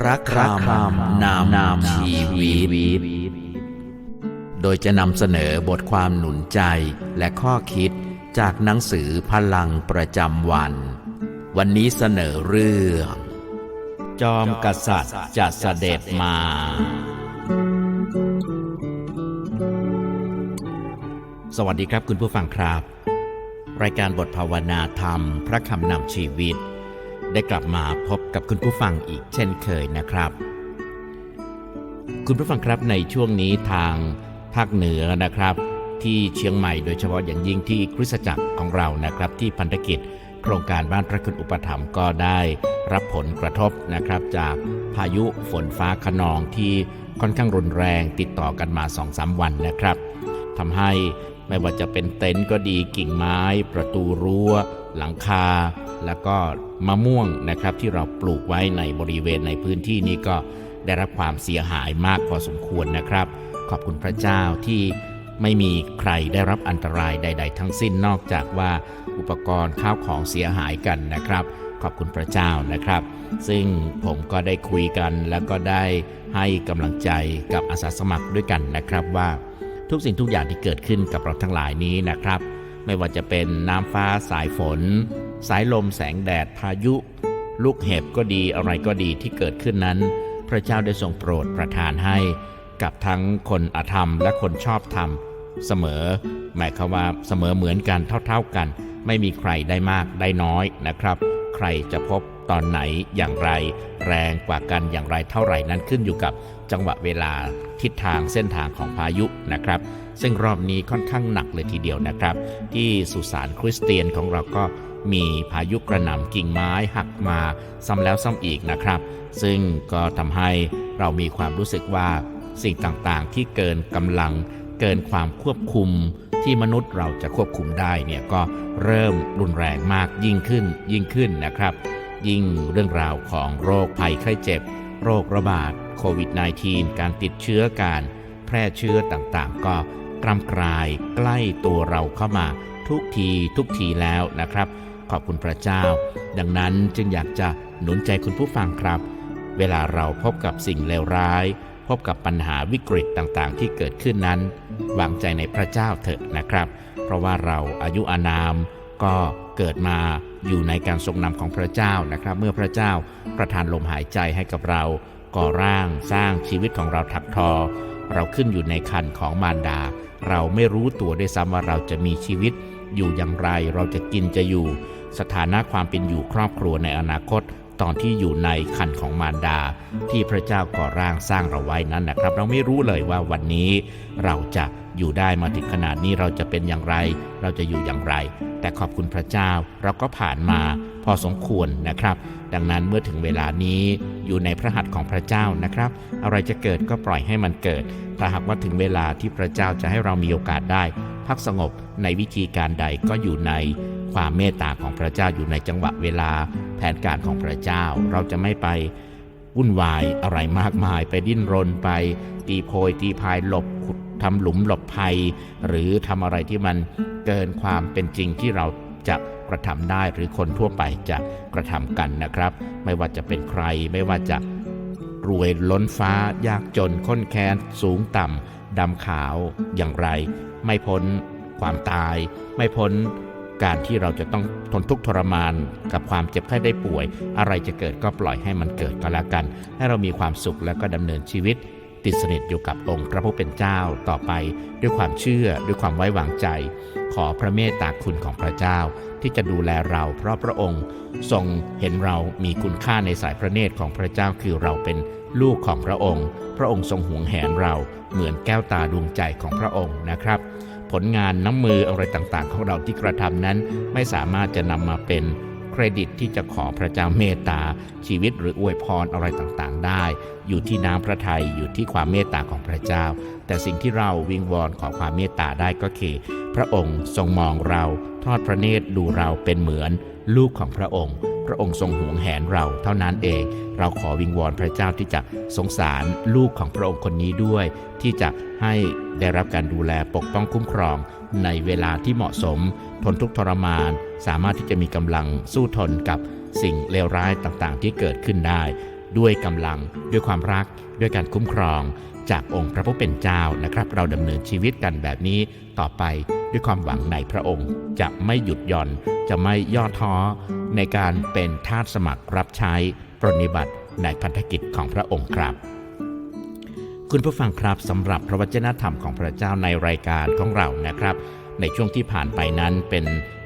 พระคำนามนามชีวิต โดยจะนำเสนอบทความหนุนใจและข้อคิดจากหนังสือพลังประจำวัน วันนี้เสนอเรื่อง จอมกษัตริย์จะเสด็จมา สวัสดีครับคุณผู้ฟังครับ รายการบทภาวนาธรรม พระคำนำชีวิต ได้กลับมาพบกับคุณผู้ฟังอีกเช่นเคยนะครับ คุณผู้ฟังครับในช่วงนี้ทางภาคเหนือนะครับ ที่เชียงใหม่โดยเฉพาะอย่างยิ่งที่คริสตจักรของเรานะครับ ที่พันธกิจโครงการบ้านพระคุณอุปถัมภ์ก็ได้รับผลกระทบนะครับ จากพายุฝนฟ้าขนองที่ค่อนข้างรุนแรงติดต่อกันมา2-3วันนะครับทำให้ไม่ว่าจะเป็นเต็นท์ก็ดีกิ่งไม้ ประตูรั้ว หลังคา แล้วก็มะม่วงนะครับที่เราปลูกไว้ในบริเวณในพื้นที่นี้ก็ได้รับความเสียหายมากพอสมควรนะครับ ขอบคุณพระเจ้าที่ไม่มีใครได้รับอันตรายใด ๆ ทั้งสิ้นนอกจากว่าอุปกรณ์ข้าวของเสียหายกันนะครับ ขอบคุณพระเจ้านะครับ ซึ่งผมก็ได้คุยกันแล้วก็ได้ให้กำลังใจกับอาสาสมัครด้วยกันนะครับว่าทุกสิ่งทุกอย่างที่เกิดขึ้นกับเราทั้งหลายนี้นะครับ ไม่ว่าจะเป็นน้ำฟ้าสายฝน สายลมแสงแดดพายุ ลูกเห็บก็ดีอะไรก็ดีที่เกิดขึ้นนั้น พระเจ้าได้ทรงโปรดประทานให้ กับทั้งคนอธรรมและคนชอบธรรม เสมอ หมายความว่าเสมอเหมือนกันเท่าๆกัน ไม่มีใครได้มากได้น้อยนะครับ ใครจะพบตอนไหนอย่างไร แรงกว่ากันอย่างไรเท่าไหร่นั้นขึ้นอยู่กับจังหวะเวลาทิศทางเส้นทางของพายุนะครับ ซึ่งรอบนี้ค่อนข้างหนักเลยทีเดียวนะครับ ที่สุสานคริสเตียนของเราก็ มีพายุกระหน่ำกิ่งไม้หักมาซ้ำแล้วซ้ำอีกนะครับ ซึ่งก็ทำให้เรามีความรู้สึกว่าสิ่งต่างๆ ที่เกินกำลัง เกินความควบคุมที่มนุษย์เราจะควบคุมได้เนี่ยก็เริ่มรุนแรงมากยิ่งขึ้นยิ่งขึ้นนะครับ ยิ่งเรื่องราวของโรคภัยไข้เจ็บ โรคระบาดโควิด -19 การติดเชื้อการแพร่เชื้อต่างๆ ก็กลำกลายใกล้ตัวเราเข้ามาทุกทีทุกทีแล้วนะครับ ขอบคุณพระเจ้า ดังนั้นจึงอยากจะหนุนใจคุณผู้ฟังครับ เวลาเราพบกับสิ่งเลวร้าย พบกับปัญหาวิกฤตต่างๆ ที่เกิดขึ้นนั้น วางใจในพระเจ้าเถอะนะครับ เพราะว่าเราอายุอานาม ก็เกิดมาอยู่ในการทรงนำของพระเจ้านะครับ เมื่อพระเจ้าประทานลมหายใจให้กับเรา ก่อร่างสร้างชีวิตของเราถักทอ เราขึ้นอยู่ในคันของมารดา เราไม่รู้ตัวด้วยซ้ำว่าเราจะมีชีวิตอยู่อย่างไร เราจะกินจะอยู่ สถานะความเป็นอยู่ครอบครัวในอนาคตตอนที่อยู่ในคันของมารดา ที่พระเจ้าก่อร่างสร้างเราไว้นั้นนะครับ เราไม่รู้เลยว่าวันนี้เราจะอยู่ได้มาถึงขนาดนี้เราจะเป็นอย่างไร เราจะอยู่อย่างไร แต่ขอบคุณพระเจ้าเราก็ผ่านมาพอสมควรนะครับ ดังนั้นเมื่อถึงเวลานี้อยู่ในพระหัตถ์ของพระเจ้านะครับ อะไรจะเกิดก็ปล่อยให้มันเกิดถ้าหากว่าถึงเวลาที่พระเจ้าจะให้เรามีโอกาสได้ พักสงบในวิธีการใดก็อยู่ใน ความเมตตาของพระเจ้าอยู่ในจังหวะเวลาแผนการของพระเจ้า เราจะไม่ไปวุ่นวายอะไรมากมาย ไปดิ้นรนไป ตีโพยตีพายหลบขุดทำหลุมหลบภัย หรือทำอะไรที่มันเกินความเป็นจริงที่เราจะกระทำได้หรือคนทั่วไปจะกระทำกันนะครับ ไม่ว่าจะเป็นใครไม่ว่าจะรวยล้นฟ้ายากจนค้นแค้นสูงต่ำดำขาวอย่างไร ไม่พ้นความตาย ไม่พ้น การที่เราจะต้องทนทุกข์ทรมานกับความเจ็บไข้ได้ป่วย อะไรจะเกิดก็ปล่อยให้มันเกิดก็แล้วกัน ให้เรามีความสุขแล้วก็ดำเนินชีวิต ติดสนิทอยู่กับองค์พระผู้เป็นเจ้าต่อไป ด้วยความเชื่อด้วยความไว้วางใจ ขอพระเมตตาคุณของพระเจ้า ที่จะดูแลเราเพราะพระองค์ทรงเห็นเรามีคุณค่าในสายพระเนตรของพระเจ้าคือเราเป็นลูกของพระองค์ พระองค์ทรงห่วงแหนเราเหมือนแก้วตาดวงใจของพระองค์นะครับ ผลงานน้ำมืออะไรต่างๆ ของเราที่กระทำนั้น ไม่สามารถจะนำมาเป็นเครดิตที่จะขอพระเจ้าเมตตาชีวิตหรืออวยพรอะไรต่างๆ ได้ อยู่ที่น้ำพระทัยอยู่ที่ความเมตตาของพระเจ้า แต่สิ่งที่เราวิงวอนขอความเมตตาได้ก็คือ พระองค์ทรงมองเราทอดพระเนตรดูเราเป็นเหมือน ลูกของพระองค์ พระองค์ทรงห่วงแหนเราเท่านั้นเอง เราขอวิงวอนพระเจ้าที่จะสงสารลูกของพระองค์คนนี้ด้วย ที่จะให้ได้รับการดูแลปกป้องคุ้มครอง ในเวลาที่เหมาะสม ทนทุกทรมาน สามารถที่จะมีกำลังสู้ทนกับสิ่งเลวร้ายต่างๆ ที่เกิดขึ้นได้ ด้วยกำลังด้วยความรัก ด้วยการคุ้มครอง จากองค์พระผู้เป็นเจ้านะครับ เราดำเนินชีวิตกันแบบนี้ต่อไป ด้วยความหวังในพระองค์ จะไม่หยุดหย่อน จะไม่ย่อท้อ ในการเป็นทาสสมัครรับใช้ปรนนิบัติในพันธกิจของพระองค์ครับ คุณผู้ฟังครับสำหรับพระวจนะธรรมของพระเจ้าในรายการของเรานะครับ ในช่วงที่ผ่านไปนั้นเป็น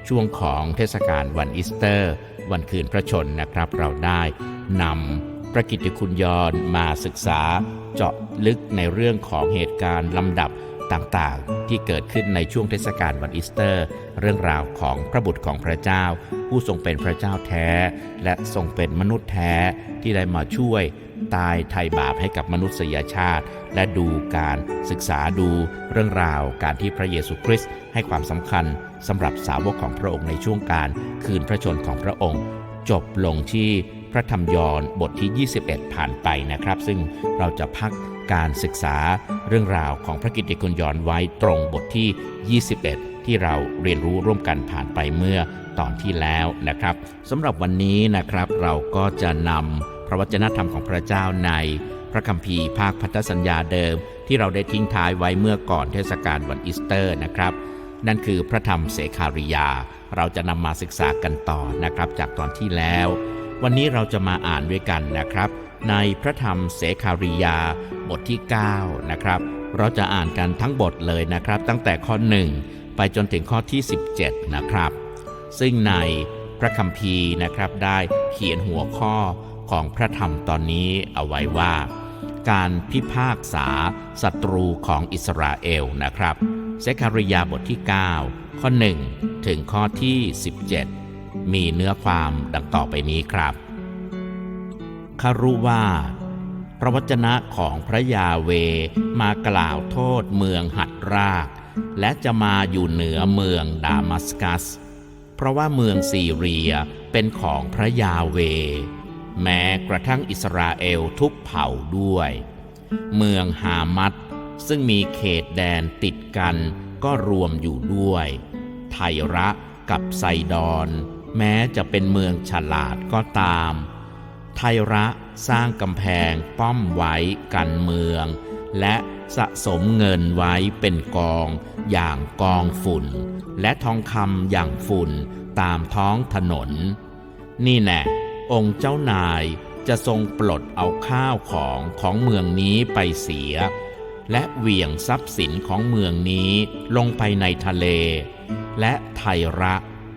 ช่วงของเทศกาลวันอีสเตอร์ วันคืนพระชนนะครับ เราได้นำพระกิตติคุณยอนมาศึกษาเจาะลึกในเรื่องของเหตุการณ์ลำดับ ต่างๆ ที่เกิดขึ้นในช่วงเทศกาลวันอีสเตอร์ เรื่องราวของพระบุตรของพระเจ้า ผู้ทรงเป็นพระเจ้าแท้ และทรงเป็นมนุษย์แท้ที่ได้มาช่วย ตายไถ่บาปให้กับมนุษยชาติ และดูการศึกษาดูเรื่องราวการที่พระเยซูคริสต์ให้ความสำคัญสำหรับสาวกของพระองค์ในช่วงการคืนพระชนของพระองค์ จบลงที่พระธรรมยอห์นบทที่ 21 ผ่านไปนะครับ ซึ่งเราจะพัก การศึกษาเรื่องราวของพระกิตติคุณยอนไว้ตรงบทที่ 21 ที่เราเรียนรู้ร่วมกันผ่านไปเมื่อตอนที่แล้วนะครับสำหรับวันนี้นะครับเราก็จะนำพระวจนะธรรมของพระเจ้าในพระคัมภีร์ภาคพันธสัญญาเดิม ที่เราได้ทิ้งท้ายไว้เมื่อก่อนเทศกาลวันอีสเตอร์นะครับ นั่นคือพระธรรมเสคาริยา เราจะนำมาศึกษากันต่อนะครับจากตอนที่แล้ว วันนี้เราจะมาอ่านด้วยกันนะครับ ในพระธรรมเสคาริยาบทที่ 9 นะครับ เราจะอ่านกันทั้งบทเลยนะครับ ตั้งแต่ข้อ 1 ไปจนถึงข้อที่ 17 นะครับ ซึ่งในพระคัมภีร์นะครับได้เขียนหัวข้อของพระธรรมตอนนี้เอาไว้ว่า การพิพากษาศัตรูของอิสราเอลนะครับเซคาริยาบทที่ 9 ข้อ 1 ถึงข้อที่ 17 มีเนื้อความดังต่อไปนี้ครับ คารุว่าพระวจนะของพระยาเวมากล่าวโทษเมืองหัดราก และจะมาอยู่เหนือเมืองดามัสกัส เพราะว่าเมืองซีเรียเป็นของพระยาเว แม้กระทั่งอิสราเอลทุกเผ่าด้วย เมืองฮามัดซึ่งมีเขตแดนติดกันก็รวมอยู่ด้วย ไทระกับไซดอน แม้จะเป็นเมืองฉลาดก็ตาม ไทระสร้างกำแพงป้อมไว้กันเมือง และสะสมเงินไว้เป็นกองอย่างกองฝุ่น และทองคำอย่างฝุ่นตามท้องถนน นี่แน่องค์เจ้านายจะทรงปลดเอาข้าวของของเมืองนี้ไปเสีย และเหวี่ยงทรัพย์สินของเมืองนี้ลงไปในทะเล และไทระ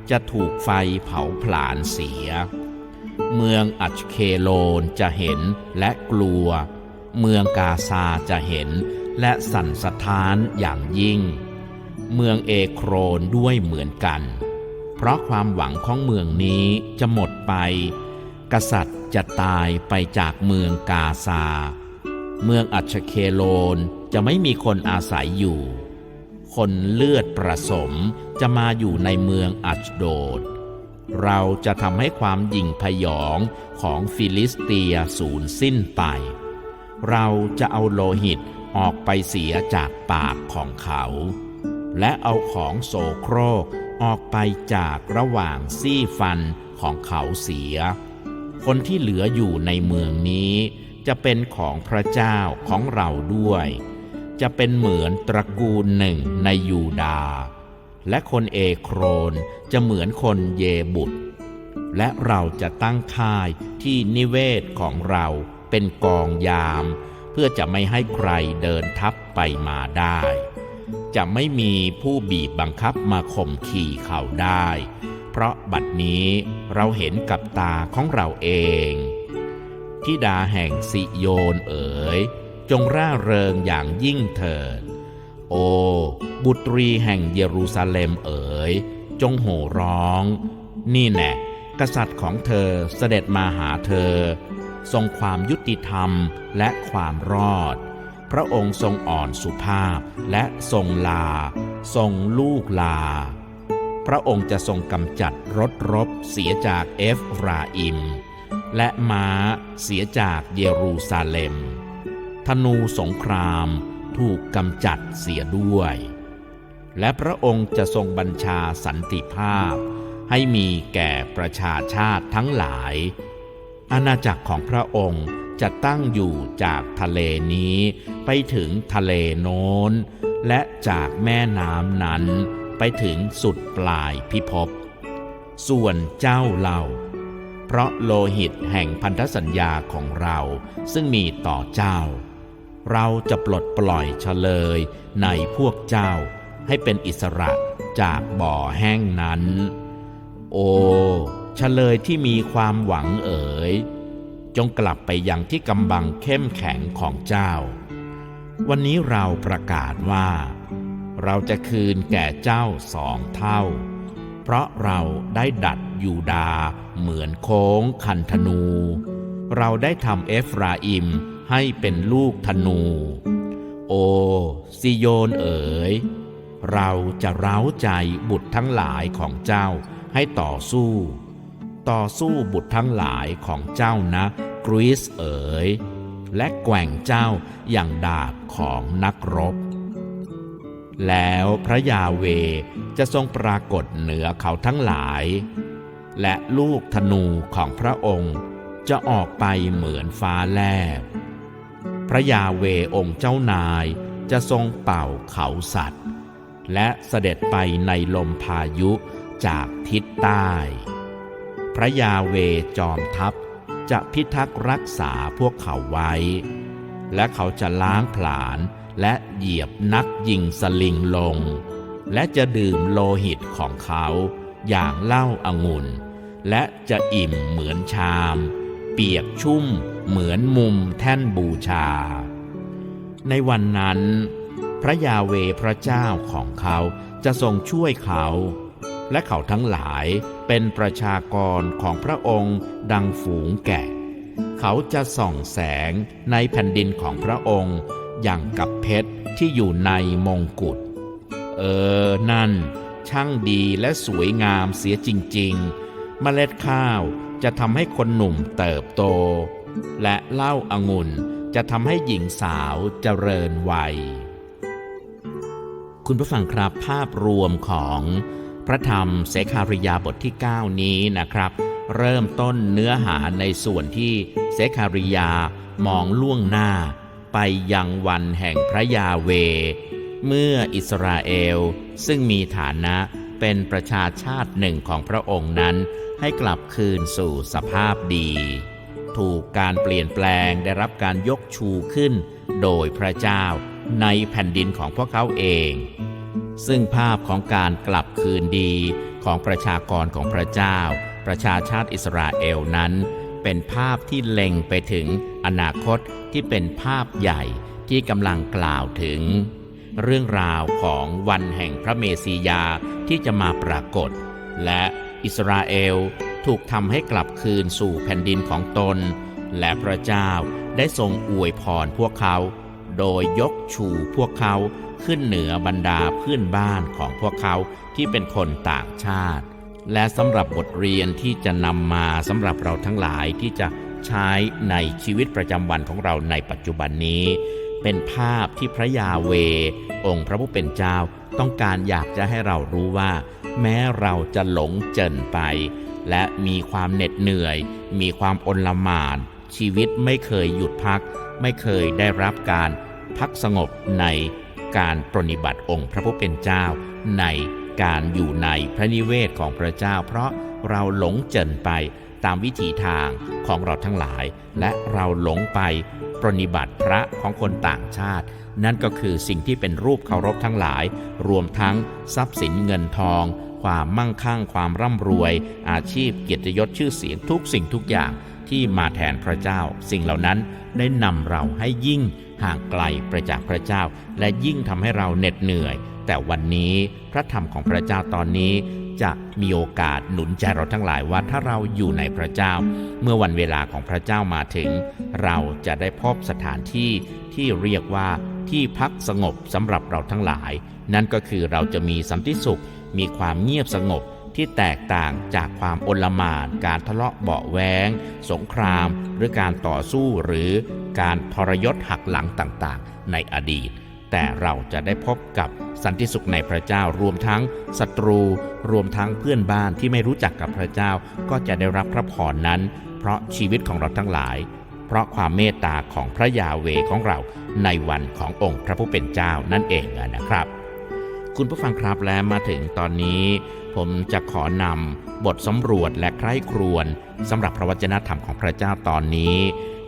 จะถูกไฟเผาผลาญเสีย เมืองอัชเคโลนจะเห็นและกลัว เมืองกาซาจะเห็นและสั่นสะท้านอย่างยิ่ง เมืองเอโครนด้วยเหมือนกัน เพราะความหวังของเมืองนี้จะหมดไป กษัตริย์จะตายไปจากเมืองกาซา เมืองอัชเคโลนจะไม่มีคนอาศัยอยู่ คนเลือดประสมจะมาอยู่ในเมืองอัชโดด เราจะทำให้ความหยิ่งพยองของฟิลิสเตียสูญสิ้นไป เราจะเอาโลหิตออกไปเสียจากปากของเขา และเอาของโสโครกออกไปจากระหว่างซี่ฟันของเขาเสีย คนที่เหลืออยู่ในเมืองนี้ จะเป็นของพระเจ้าของเราด้วย จะเป็นเหมือนตระกูลหนึ่งในยูดาห์ และคนเอโครนจะเหมือนคนเยบุตร และเราจะตั้งค่ายที่นิเวศของเราเป็นกองยาม เพื่อจะไม่ให้ใครเดินทับไปมาได้ จะไม่มีผู้บีบบังคับมาข่มขี่เขาได้ เพราะบัดนี้เราเห็นกับตาของเราเองทิดาแห่งสิโยนเอ๋ย จงร่าเริงอย่างยิ่งเถิด โอ้บุตรีแห่งเยรูซาเล็มเอ๋ย จงโห่ร้อง นี่แน่กษัตริย์ของเธอเสด็จมาหาเธอ ทรงความยุติธรรมและความรอด พระองค์ทรงอ่อนสุภาพและทรงลา ทรงลูกลา พระองค์จะทรงกำจัดรถรบเสียจากเอฟราอิม และม้าเสียจากเยรูซาเล็มธนูสงคราม ถูกกำจัดเสียด้วย และพระองค์จะทรงบัญชาสันติภาพ ให้มีแก่ประชาชาติทั้งหลาย อาณาจักรของพระองค์จะตั้งอยู่จากทะเลนี้ไปถึงทะเลโน้น และจากแม่น้ำนั้นไปถึงสุดปลายพิภพ ส่วนเจ้าเรา เพราะโลหิตแห่งพันธสัญญาของเราซึ่งมีต่อเจ้า เราจะปลดปล่อยเฉลยในพวกเจ้า ให้เป็นอิสระจากบ่อแห้งนั้น โอเฉลยที่มีความหวังเอ๋ย จงกลับไปยังที่กำบังเข้มแข็งของเจ้า วันนี้เราประกาศว่า เราจะคืนแก่เจ้าสองเท่า เพราะเราได้ดัดยูดาเหมือนโค้งคันธนู เราได้ทำเอฟราอิม ให้เป็นลูกธนู โอซิโยนเอ๋ย เราจะเร้าใจบุตรทั้งหลายของเจ้าให้ต่อสู้ ต่อสู้บุตรทั้งหลายของเจ้านะกรีซเอ๋ย และแกว่งเจ้าอย่างดาบของนักรบ แล้วพระยาเวจะทรงปรากฏเหนือเขาทั้งหลาย และลูกธนูของพระองค์จะออกไปเหมือนฟ้าแลบ พระยาเวองค์เจ้านายจะทรงเป่าเขาสัตว์ และเสด็จไปในลมพายุจากทิศใต้ พระยาเวจอมทัพจะพิทักษ์รักษาพวกเขาไว้ และเขาจะล้างผลาญและเหยียบนักยิงสลิงลง และจะดื่มโลหิตของเขาอย่างเหล้าอางุ่น และจะอิ่มเหมือนชาม เปียกชุ่ม เหมือนมุมแท่นบูชา ในวันนั้น พระยาเวพระเจ้าของเขาจะทรงช่วยเขา และเขาทั้งหลายเป็นประชากรของพระองค์ดังฝูงแกะ เขาจะส่องแสงในแผ่นดินของพระองค์อย่างกับเพชรที่อยู่ในมงกุฎ เออ นั่น ช่างดีและสวยงามเสียจริง ๆ เมล็ดข้าวจะทำให้คนหนุ่มเติบโต และเหล้าอางุ่นจะทำให้หญิงสาวเจริญวัย คุณผู้ฟังครับภาพรวมของพระธรรมเสคาริยาบทที่ 9 นี้นะครับ เริ่มต้นเนื้อหาในส่วนที่เสคาริยามองล่วงหน้า ไปยังวันแห่งพระยาเว เมื่ออิสราเอลซึ่งมีฐานะเป็นประชาชาติหนึ่งของพระองค์นั้น ให้กลับคืนสู่สภาพดี ถูกการเปลี่ยนแปลงได้รับการยกชูขึ้น โดยพระเจ้าในแผ่นดินของพวกเขาเอง ซึ่งภาพของการกลับคืนดีของประชากรของพระเจ้า ประชาชาติอิสราเอลนั้น เป็นภาพที่เล็งไปถึงอนาคตที่เป็นภาพใหญ่ที่กำลังกล่าวถึง เรื่องราวของวันแห่งพระเมสสิยาที่จะมาปรากฏ และอิสราเอล ถูกทำให้กลับคืนสู่แผ่นดินของตน และพระเจ้าได้ทรงอวยพรพวกเขา โดยยกชูพวกเขาขึ้นเหนือบรรดาเพื่อนบ้านของพวกเขาที่เป็นคนต่างชาติ และสำหรับบทเรียนที่จะนำมาสำหรับเราทั้งหลายที่จะใช้ในชีวิตประจำวันของเราในปัจจุบันนี้ เป็นภาพที่พระยาเว องค์พระผู้เป็นเจ้า ต้องการอยากจะให้เรารู้ว่า แม้เราจะหลงเจินไป และมีความเหน็ดเหนื่อย มีความอนลมาน ชีวิตไม่เคยหยุดพัก ไม่เคยได้รับการพักสงบในการปรนิบัติองค์พระผู้เป็นเจ้า ในการอยู่ในพระนิเวศของพระเจ้า เพราะเราหลงเจินไปตามวิถีทางของเราทั้งหลาย และเราหลงไปปรนิบัติพระของคนต่างชาติ นั่นก็คือสิ่งที่เป็นรูปเคารพทั้งหลาย รวมทั้งทรัพย์สินเงินทอง ความมั่งคั่งความร่ำรวย อาชีพเกียรติยศชื่อเสียงทุกสิ่งทุกอย่างที่มาแทนพระเจ้า สิ่งเหล่านั้นได้นำเราให้ยิ่งห่างไกลประจากพระเจ้า และยิ่งทำให้เราเหน็ดเหนื่อย แต่วันนี้พระธรรมของพระเจ้าตอนนี้ จะมีโอกาสหนุนใจเราทั้งหลายว่าถ้าเราอยู่ในพระเจ้า เมื่อวันเวลาของพระเจ้ามาถึง เราจะได้พบสถานที่ที่เรียกว่าที่พักสงบสำหรับเราทั้งหลาย นั่นก็คือเราจะมีสันติสุข มีความเงียบสงบที่แตกต่างจากความโอลหม่าน การทะเลาะเบาแวงสงคราม หรือการต่อสู้หรือการทรยศหักหลังต่างๆ ในอดีต แต่เราจะได้พบกับสันติสุขในพระเจ้ารวมทั้งศัตรู รวมทั้งเพื่อนบ้านที่ไม่รู้จักกับพระเจ้าก็จะได้รับพระพรนั้น เพราะชีวิตของเราทั้งหลาย เพราะความเมตตาของพระยาเวของเราในวันขององค์พระผู้เป็นเจ้านั่นเองนะครับ คุณผู้ฟังครับและมาถึงตอนนี้ ผมจะขอนำบทสำรวจและใคร่ครวญสำหรับพระวจนะธรรมของพระเจ้าตอนนี้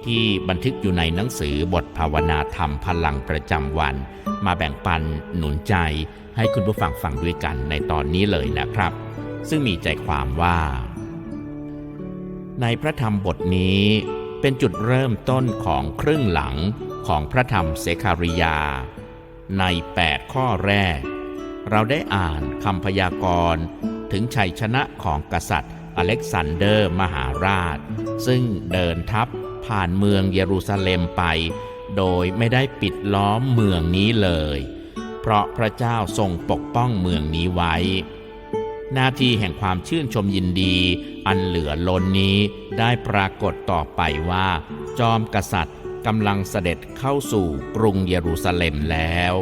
ที่บันทึกอยู่ในหนังสือบทภาวนาธรรมพลังประจำวัน มาแบ่งปันหนุนใจ ให้คุณผู้ฟังฟังด้วยกันในตอนนี้เลยนะครับ ซึ่งมีใจความว่า ในพระธรรมบทนี้เป็นจุดเริ่มต้นของครึ่งหลังของพระธรรมเสคาริยา ใน 8 ข้อแรก เราได้อ่านคำพยากรณ์ถึงชัยชนะของกษัตริย์อเล็กซานเดอร์มหาราช ซึ่งเดินทัพผ่านเมืองเยรูซาเล็มไป โดยไม่ได้ปิดล้อมเมืองนี้เลย เพราะพระเจ้าทรงปกป้องเมืองนี้ไว้หน้าที่แห่งความชื่นชมยินดี อันเหลือล้นนี้ได้ปรากฏต่อไปว่า จอมกษัตริย์กำลังเสด็จเข้าสู่กรุงเยรูซาเล็มแล้ว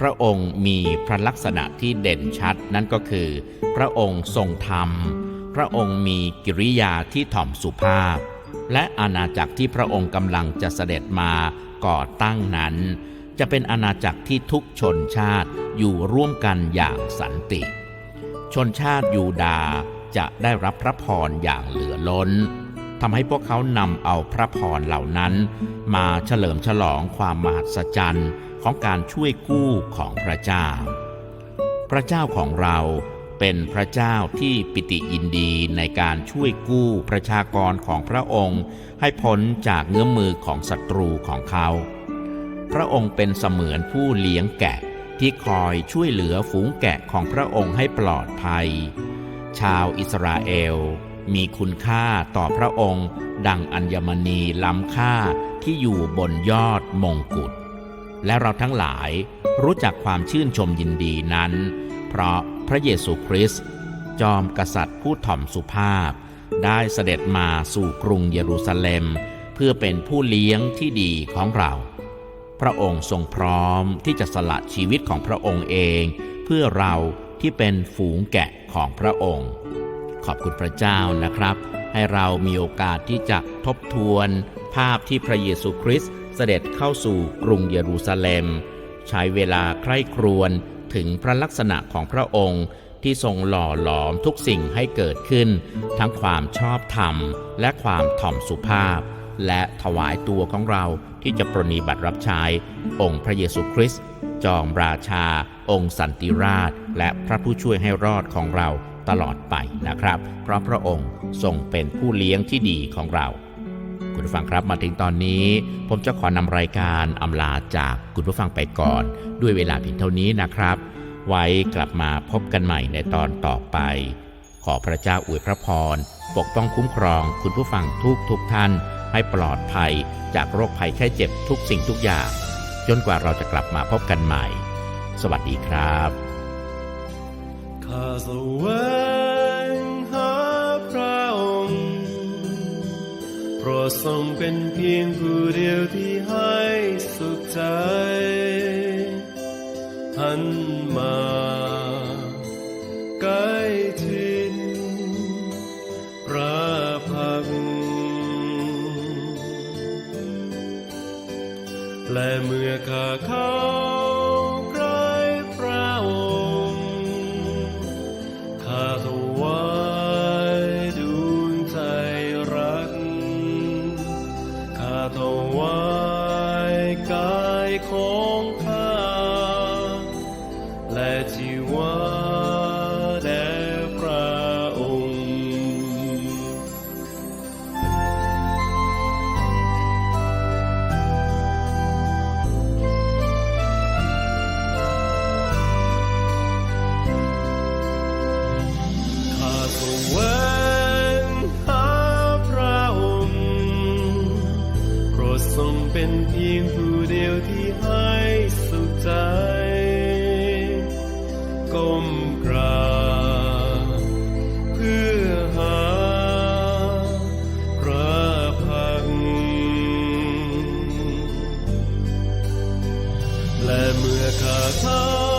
พระองค์มีพระลักษณะที่เด่นชัด นั่นก็คือ พระองค์ทรงธรรม พระองค์มีกิริยาที่ถ่อมสุภาพ และอาณาจักรที่พระองค์กำลังจะเสด็จมาก่อตั้งนั้น จะเป็นอาณาจักรที่ทุกชนชาติอยู่ร่วมกันอย่างสันติ ชนชาติยูดาจะได้รับพระพรอย่างเหลือล้นทำให้พวกเขานำเอาพระพรเหล่านั้น มาเฉลิมฉลองความมหัศจรรย์ ของการช่วยกู้ของพระเจ้า พระเจ้าของเราเป็นพระเจ้าที่ปิติยินดีในการช่วยกู้ประชากรของพระองค์ ให้พ้นจากเงื้อมมือของศัตรูของเขา พระองค์เป็นเสมือนผู้เลี้ยงแกะที่คอยช่วยเหลือฝูงแกะของพระองค์ให้ปลอดภัย ชาวอิสราเอลมีคุณค่าต่อพระองค์ ดังอัญมณีล้ำค่าที่อยู่บนยอดมงกุฎ และเราทั้งหลายรู้จักความชื่นชมยินดีนั้น เพราะพระเยซูคริสต์จอมกษัตริย์ผู้ถ่อมสุภาพ ได้เสด็จมาสู่กรุงเยรูซาเล็ม เพื่อเป็นผู้เลี้ยงที่ดีของเรา พระองค์ทรงพร้อมที่จะสละชีวิตของพระองค์เอง เพื่อเราที่เป็นฝูงแกะของพระองค์ ขอบคุณพระเจ้านะครับ ให้เรามีโอกาสที่จะทบทวน ภาพที่พระเยซูคริสต์ สด็จเข้าสู่กรุงเยรูซาเล็ม ใช้เวลาใคร่ครวญถึงพระลักษณะของพระองค์ที่ทรงหล่อหลอมทุกสิ่งให้เกิดขึ้น ทั้งความชอบธรรม และความถ่อมสุภาพ และถวายตัวของเราที่จะปรนนิบัติรับใช้ องค์พระเยซูคริสต์จอมราชา องค์สันติราช และพระผู้ช่วยให้รอดของเราตลอดไปนะครับ เพราะพระองค์ทรงเป็นผู้เลี้ยงที่ดีของเรา คุณผู้ฟังครับมาถึงตอนนี้ ผมจะขอนำรายการอำลาจากคุณผู้ฟังไปก่อน ด้วยเวลาเพียงเท่านี้นะครับ ไว้กลับมาพบกันใหม่ในตอนต่อไป ขอพระเจ้าอวยพระพร ปกป้องคุ้มครองคุณผู้ฟังทุกทุกท่าน ให้ปลอดภัยจากโรคภัยแค่เจ็บทุกสิ่งทุกอย่าง จนกว่าเราจะกลับมาพบกันใหม่ สวัสดีครับข้าแทรงเป็นเพียงผู้เดียวที่ให้สุขใจหันมา แ